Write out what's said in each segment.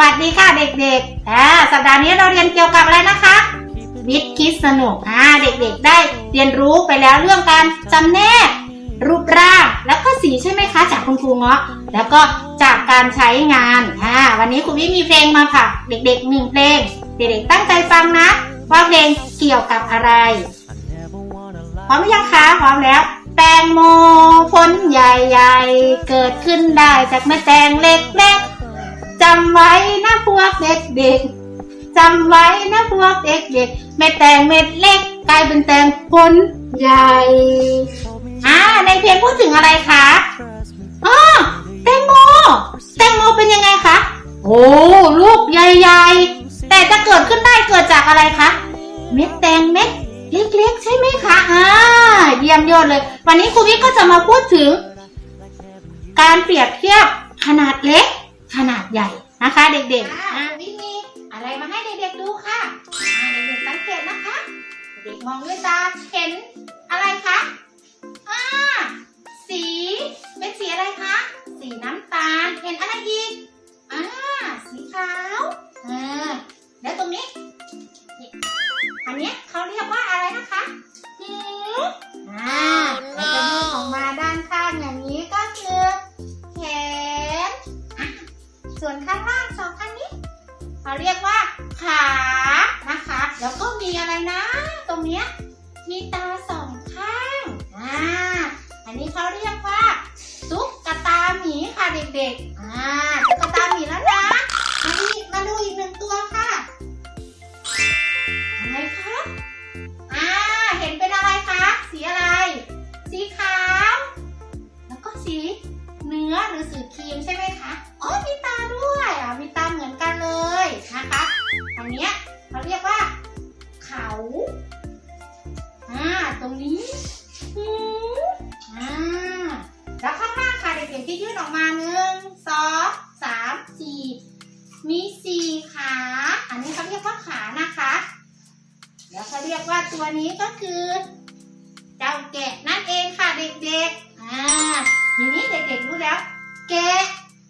วัสดีค่ะเด็กๆอ่าสัปดาห์นี้เราเรียนเกี่ยวกับอะไรนะคะ วิทย์คิดสนุกอ่าเด็กๆ ได้เรียนรู้ไปแล้วเรื่องการจำแนก รูปร่างแล้วก็สีใช่ไหมคะ จากคุณครูเงาะแล้วก็จากการใช้งานอ่าวันนี้ครูวิมีเพลงมาค่ะ เด็กๆหนึ่งเพลง เด็กๆตั้งใจฟังนะ ว่าเพลงเกี่ยวกับอะไรพร้อมหรือยังคะพร้อมแล้วแตงโมผลใหญ่ ๆ เกิดขึ้นได้จากเม็ดแตงเล็กๆำไว้นะพวกเด็กๆจำไว้นะพวกเด็กๆเม็ดแตงเม็ดเล็กกลายเป็นแตงผลใหญ่อ่าในเพลงพูดถึงอะไรคะอ๋อแตงโมแตงโมเป็นยังไงคะโอ้ลูกใหญ่ๆ แต่จะเกิดขึ้นได้เกิดจากอะไรคะเม็ดแตงเม็ดเล็กๆ ใช่ไหมคะอ่าเยี่ยมยอดเลย วันนี้ครูวิทย์ก็จะมาพูดถึง การเปรียบเทียบขนาดเล็ก ขนาดใหญ่นะคะ เด็กๆอ่าวิทย์มีอะไรมาให้เด็กๆดูค่ะอ่าเด็กๆสังเกตนะคะ เด็กมองด้วยตาเห็นอะไรคะอ่าสีเป็นสีอะไรคะ สีน้ำตาลเห็นอะไรอีกอ่าสีขาวอ่าแล้วตรงนี้อัน นี้เขาเรียกว่าตุ๊กตาหมีค่ะเด็กๆ อ่า ยกว่าตัวนี้ก็คือ เจ้าแกะนั่นเองค่ะเด็กๆ อ่า ทีนี้เด็กๆรู้แล้ว แกะ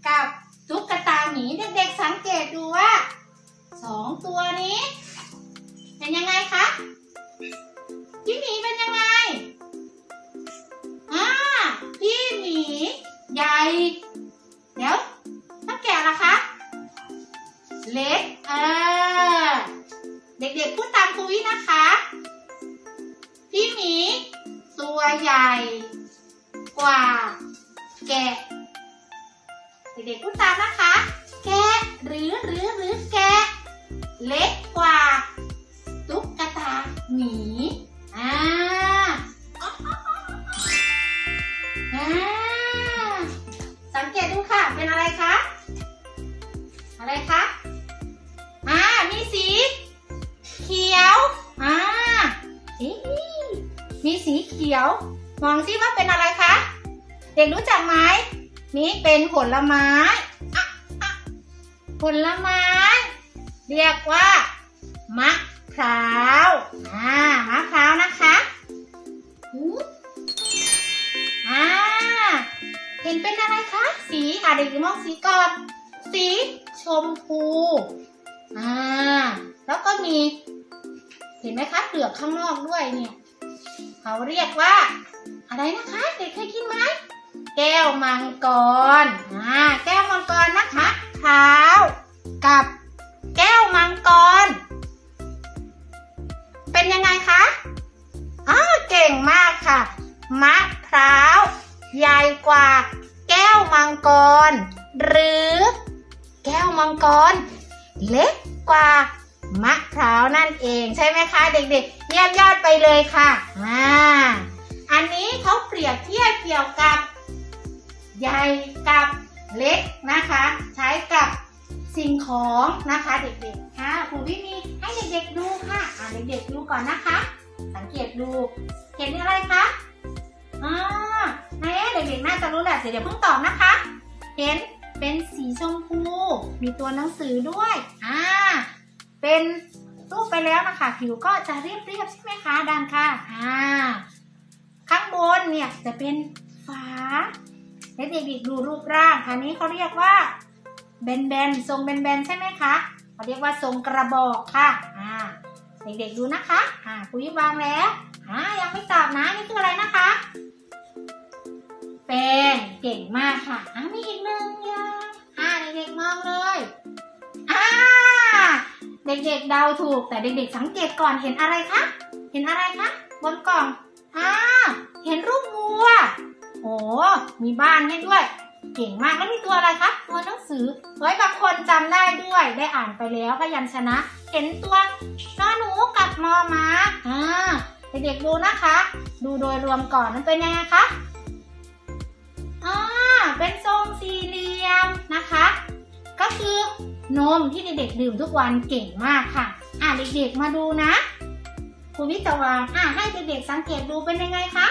กับตุ๊กตาหมีเด็กๆสังเกตดูว่าสองตัวนี้ เป็นยังไงคะพี่หมีเป็นยังไงอ่าพี่หมีใหญ่ กๆพูดตามนะคะ แกะหรือหรือหรือแกะ เล็กกว่า ตุ๊กตาหมีอ่าอ่าสังเกตดูค่ะ เป็นอะไรคะ อะไรคะอ่ามีสี เขียวอ่าเอ๊มีสีเขียว มองซิว่าเป็นอะไรคะ เด็กรู้จักไหม นี่เป็นผลไม้ผลไม้ เรียกว่ามะพร้าวอ่ามะพร้าวนะคะอ่าเห็นเป็นอะไรคะ สีอะเด็กมองสีก่อนสีชมพูอ่าแล้วก็มี เห็นไหมคะเปลือกข้างนอกด้วยเนี่ย เขาเรียกว่า อะไรนะคะ เด็กเคยกินไหม แก้วมังกรอ่าแก้วมังกรนะคะเท้ากับแก้วมังกร เป็นยังไงคะอ้าเก่งมากค่ะ มะพร้าวใหญ่กว่า แก้วมังกร หรือ แก้วมังกร เล็กกว่ามะพร้าวนั่นเองใช่ไหมคะเด็กๆเยี่ยมยอดไปเลยค่ะอ่าอันนี้เขาเปรียบเทียบเกี่ยวกับ ใหญ่กับเล็กนะคะ ใช้กับสิ่งของนะคะเด็กๆค่ะครูวิมีให้เด็กๆดูค่ะอ่าเด็กๆดูก่อนนะคะ สังเกตดูเห็นอะไรคะอ่าไหนเด็กๆน่าจะรู้แหละเดี๋ยวเพิ่งตอบนะคะ เห็นเป็นสีชมพู มีตัวหนังสือด้วยอ่าเป็นรูปไปแล้วนะคะผิวก็จะเรียบๆใช่ไหมคะด้านข้างอ่าข้างบนเนี่ยจะเป็นฝา เด็กๆดูรูปร่าง อันนี้เขาเรียกว่าแบนๆทรงแบนๆใช่ไหมคะเขาเรียกว่าทรงกระบอกค่ะอ่าเด็กๆดูนะคะอ่าครูยิบวางแล้วอ่ายังไม่ตอบนะนี่คืออะไรนะคะเป็นเก่งมากค่ะอ่ามีอีกหนึ่งอย่างอ่าเด็กๆมองเลยอ่าเด็กๆเดาถูกแต่เด็กๆสังเกตก่อนเห็นอะไรคะเห็นอะไรคะบนกล่องอ่าเห็นรูปวัว มีบ้านให้ด้วย เก่งมากแล้วมีตัวอะไรคะตัวหนังสือเฮ้ยบางคนจำได้ด้วย ได้อ่านไปแล้วพยัญชนะ เห็นตัวนอหนูกับมอม้าอ่าเด็กๆดูนะคะ ดูโดยรวมก่อนมันเป็นยังไงคะอ่าเป็นทรงสี่เหลี่ยมนะคะ ก็คือนมที่เด็กๆดื่มทุกวันเก่งมากค่ะ อ่าเด็กๆมาดูนะครูวิจวางอ่าให้เด็กๆสังเกตดูเป็นยังไงคะ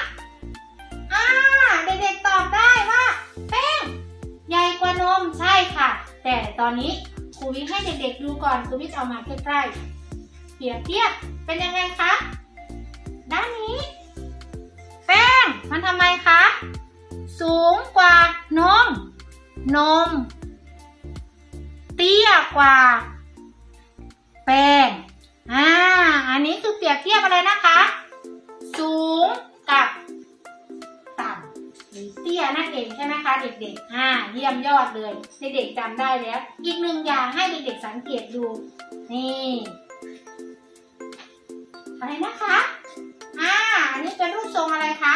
ใช่ค่ะ แต่ตอนนี้ครูวิให้เด็กๆดูก่อนครูวิจะเอามาใกล้ๆเปรียบเทียบเป็นยังไงคะด้านนี้ แป้งมันทำไมคะ สูงกว่านม นม เตี้ยกว่า แป้งอ่าอันนี้คือเปรียบเทียบอะไรนะคะ เตี้ยนั่นเองใช่ไหมคะเด็กๆอ่าเยี่ยมยอดเลยเด็กๆจำได้แล้ว อีกหนึ่งอย่างให้เด็กๆสังเกตดู นี่อะไรนะคะอ่าอันนี้เป็นรูปทรงอะไรคะ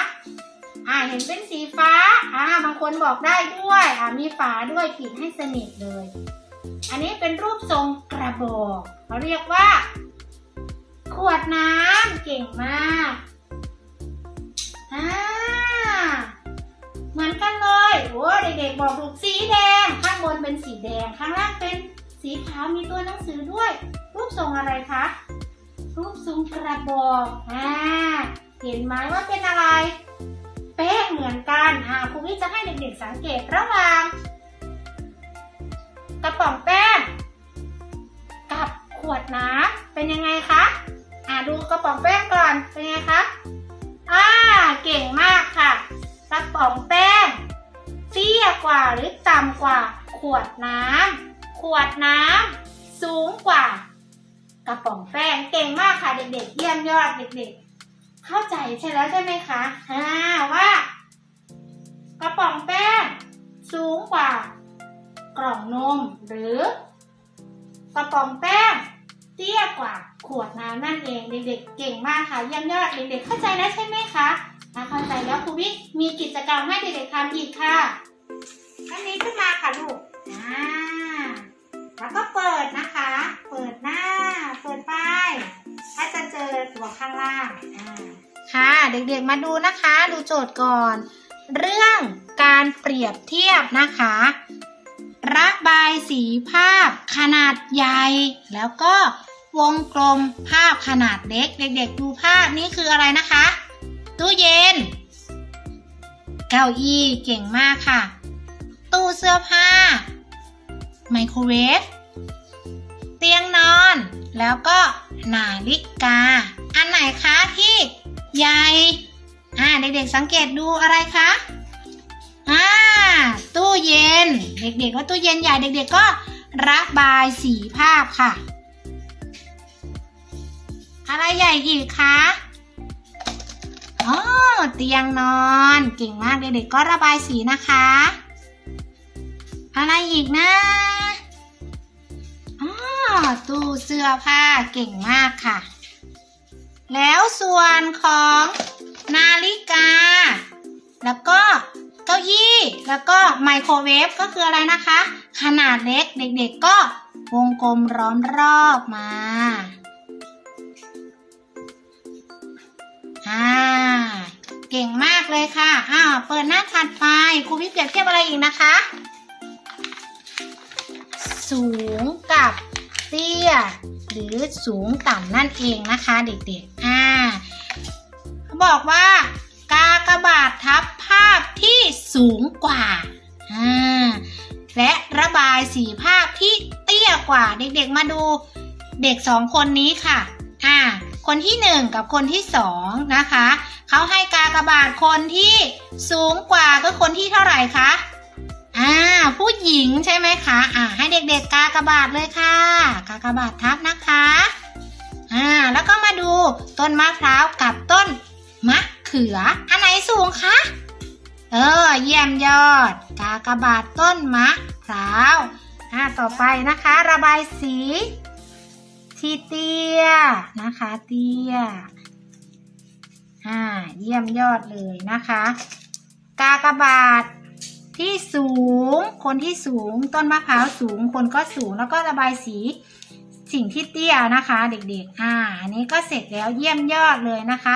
อ่าเห็นเป็นสีฟ้าอ่าบางคนบอกได้ด้วยอ่ามีฝาด้วยปิดให้สนิทเลย อันนี้เป็นรูปทรงกระบอกเขาเรียกว่า ขวดน้ำเก่งมากอ่า เหมือนกันเลยโอ้เด็กๆบอกถูกสีแดง ข้างบนเป็นสีแดง ข้างล่างเป็นสีขาวมีตัวหนังสือด้วย รูปทรงอะไรคะ รูปทรงกระบอกอ่าเห็นไหมว่าเป็นอะไรแป้งเหมือนกันอ่าครูวิจะให้เด็กๆสังเกตระหว่าง กระป๋องแป้งกับขวดน้ำเป็นยังไงคะอ่าดูกระป๋องแป้งก่อนเป็นยังไงคะอ่าเก่งมาก ตี้ยกว่าหรือต่ำกว่า ขวดน้ำขวดน้ำสูงกว่า กระป๋องแป้งเก่งมากค่ะเด็กๆ เยี่ยมยอดเด็กๆ เข้าใจใช่แล้วใช่ไหมคะอ่าว่า กระป๋องแป้งสูงกว่า กล่องนมหรือกระป๋องแป้งเตี้ยกว่าขวดน้ำนั่นเองเด็กๆ เก่งมากค่ะเยี่ยมยอดเด็กๆเข้าใจแล้วใช่ไหมคะถ้าเข้าใจแล้วครูวิทย์มีกิจกรรมให้เด็กๆทำอีกค่ะันนี้ขึ้นมาค่ะลูก อ่า แล้วก็เปิดนะคะ เปิดหน้า เปิดป้ายถ้าจะเจอตัวข้างล่าง อ่า ค่ะเด็กๆมาดูนะคะ ดูโจทย์ก่อน เรื่องการเปรียบเทียบนะคะ ระบายสีภาพขนาดใหญ่ แล้วก็วงกลมภาพขนาดเล็ก เด็กๆ ดูภาพนี้คืออะไรนะคะ ตู้เย็น เก้าอี้เก่งมากค่ะ ตู้เสื้อผ้า ไมโครเวฟ เตียงนอน แล้วก็นาฬิกา อันไหนคะที่ใหญ่อ่าเด็กๆสังเกตดูอะไรคะอ่าตู้เย็น เด็กๆว่าตู้เย็นใหญ่เด็กๆก็ระบายสีภาพค่ะ อะไรใหญ่อีกคะอ๋อเตียงนอน เก่งมากเด็กๆก็ระบายสีนะคะ อะไรอีกนะอ๋อตู้เสื้อผ้าเก่งมากค่ะ แล้วส่วนของนาฬิกา แล้วก็เก้าอี้แล้วก็ไมโครเวฟก็คืออะไรนะคะ ขนาดเล็กเด็กๆก็วงกลมร้อมรอบมาอ่าเก่งมากเลยค่ะ อ้าว เปิดหน้าถัดไป ครูวิเปรียบเทียบอะไรอีกนะคะ รือสูงต่ำนั่นเองนะคะเด็กๆ อ่าเขาบอกว่า กากบาททับภาพที่สูงกว่า อ่า และระบายสีภาพที่เตี้ยกว่า เด็กๆ มาดูเด็กสองคนนี้ค่ะ อ่า คนที่หนึ่งกับคนที่สองนะคะ เขาให้กากบาทคนที่สูงกว่าก็คนที่เท่าไหร่คะอ่าผู้ผู้หญิงใช่ไหมคะ อ่าให้เด็กๆกากบาทเลยค่ะ กากบาททับนะ ต้นมะพร้าวกับต้นมะเขือ อันไหนสูงคะ เออ เยี่ยมยอด กากบาทต้นมะพร้าวอ่าต่อไปนะคะ ระบายสี ที่เตี้ยนะคะ เตี้ยอ่าเยี่ยมยอดเลยนะคะ กากบาทที่สูง คนที่สูง ต้นมะพร้าวสูง คนก็สูงแล้วก็ระบายสี สิ่งที่เตี้ยนะคะ เด็กๆ อ่า อันนี้ก็เสร็จแล้วเยี่ยมยอดเลยนะคะ